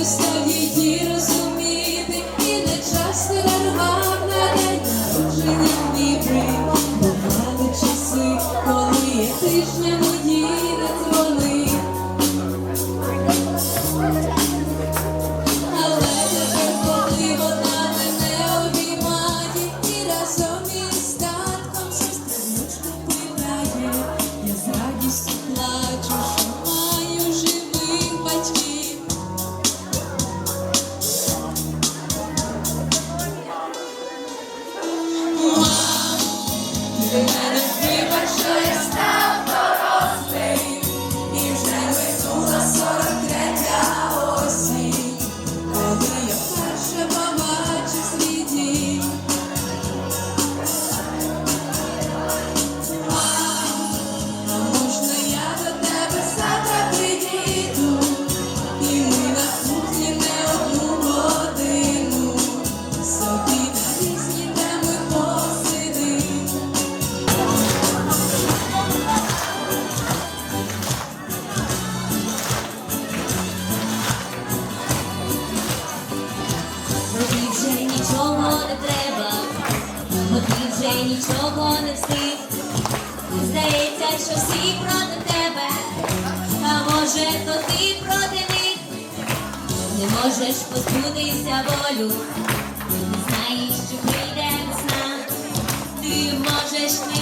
перестав її розуміти, і не часто дарма на день в Дніпрі. Часи, коли я тижня мої. ще нічого не встиг. Здається, що всі проти тебе, а може, то ти проти них не можеш почутися волю, не знаєш, що прийде весна, ти можеш не.